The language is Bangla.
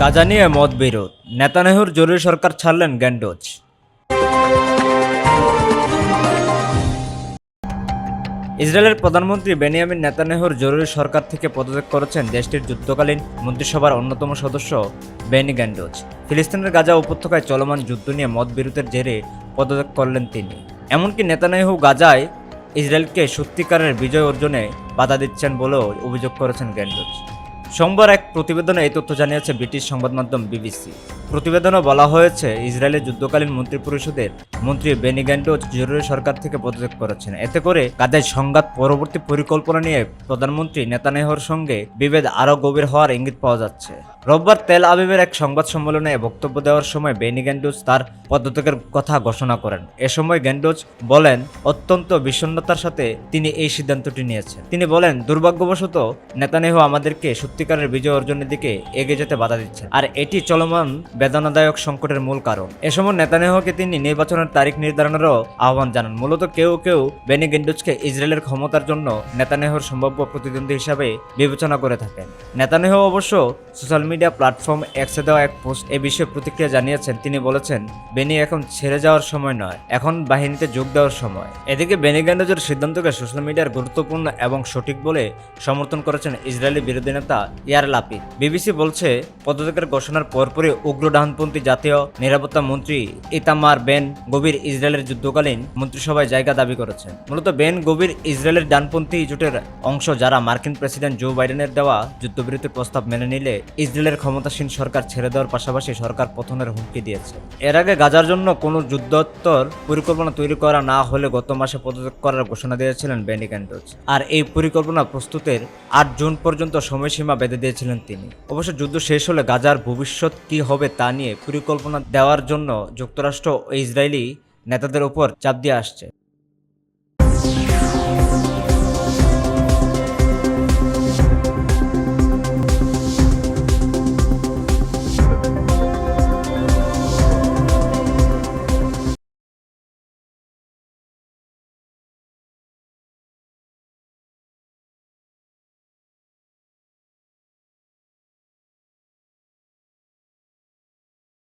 গাজা নিয়ে মত বিরোধ। নেতানেহুর জরুরি সরকার ছাড়লেন গ্যান্ডোজ ইসরায়েলের প্রধানমন্ত্রী বেনিয়ামিন নেতানেহুর জরুরি সরকার থেকে পদত্যাগ করেছেন দেশটির যুদ্ধকালীন মন্ত্রিসভার অন্যতম সদস্য বেনি গ্যান্ডোজ ফিলিস্তিনের গাজা উপত্যকায় চলমান যুদ্ধ নিয়ে মত বিরোধের জেরে পদত্যাগ করলেন তিনি। এমনকি নেতানেহু গাজায় ইসরায়েলকে সত্যিকারের বিজয় অর্জনে বাধা দিচ্ছেন বলেও অভিযোগ করেছেন গ্যান্ডোজ সোমবার এক প্রতিবেদনে এই তথ্য জানিয়েছে ব্রিটিশ সংবাদ মাধ্যম বিবিসি। প্রতিবেদনে বলা হয়েছে, ইসরায়েলের যুদ্ধকালীন মন্ত্রী পরিষদের মন্ত্রী বেনি গ্যান্ডোজ জরুরি সরকার থেকে পদত্যাগ করেছেন। এতে করে গাজায় সংঘাত পরবর্তী পরিকল্পনা নিয়ে প্রধানমন্ত্রী নেতানেহর সঙ্গে বিভেদ আরও গভীর হওয়ার ইঙ্গিত পাওয়া যাচ্ছে। রোববার তেল আবিবের এক সংবাদ সম্মেলনে বক্তব্য দেওয়ার সময় বেনি গ্যান্ডোজ তার পদত্যাগের কথা ঘোষণা করেন। এ সময় গ্যান্ডোজ বলেন, অত্যন্ত বিষণ্ণতার সাথে তিনি এই সিদ্ধান্তটি নিয়েছেন। তিনি বলেন, দুর্ভাগ্যবশত নেতানেহ আমাদেরকে সত্যিকারের বিজয় অর্জনের দিকে এগিয়ে যেতে বাধা দিচ্ছে আর এটি চলমান বেদনাদায়ক সংকটের মূল কারণ। এ সময় নেতানেহুকে তিনি নির্বাচনের তারিখ নির্ধারণেরও আহ্বান জানান। মূলত কেউ কেউ বেনি গেন্ডুজকে ইসরায়েলের ক্ষমতার জন্য নেতানেহুর সম্ভাব্য প্রতিদ্বন্দ্বী হিসাবে বিবেচনা করে থাকেন। নেতানেহু অবশ্য সোশ্যাল মিডিয়া প্ল্যাটফর্ম এক্সে দেওয়া এক পোস্ট এ বিষয়ে প্রতিক্রিয়া জানিয়েছেন। তিনি বলেছেন, বেনি এখন ছেড়ে যাওয়ার সময় নয়, এখন বাহিনীতে যোগ দেওয়ার সময়। এদিকে বেনি গেন্ডুজের সিদ্ধান্তকে সোশ্যাল মিডিয়ার গুরুত্বপূর্ণ এবং সঠিক বলে সমর্থন করেছেন ইসরায়েলি বিরোধী নেতা ইয়ার লাপিদ বিবিসি বলছে, পদত্যাগের ঘোষণার পরপরই উগ্র ডানপন্থী জাতীয় নিরাপত্তা মন্ত্রী ইতামার বেন গভীর ইসরায়েলের যুদ্ধকালীন মন্ত্রিসভায় জায়গা দাবি করেছেন। মূলত বেন গভীর ইসরায়েলের ডানপন্থী জোটের অংশ যারা মার্কিন প্রেসিডেন্ট জো বাইডেনের দেওয়া যুদ্ধবিরতির প্রস্তাব মেনে নিলে ইসরায়েলের ক্ষমতাসীন সরকার ছেড়ে দেওয়ার পাশাপাশি সরকার পতনের হুমকি দিয়েছে। এর আগে গাজার জন্য কোনো যুদ্ধোত্তর পরিকল্পনা তৈরি করা না হলে গত মাসে পদত্যাগ করার ঘোষণা দিয়েছিলেন বেনি ক্যান্ডোজ আর এই পরিকল্পনা প্রস্তুতের আট জুন পর্যন্ত সময়সীমা বেঁধে দিয়েছিলেন তিনি। অবশ্য যুদ্ধ শেষ হলে গাজার ভবিষ্যৎ কি হবে তা নিয়ে পরিকল্পনা দেওয়ার জন্য যুক্তরাষ্ট্র ও ইসরায়েলি নেতাদের উপর চাপ দিয়ে আসছে।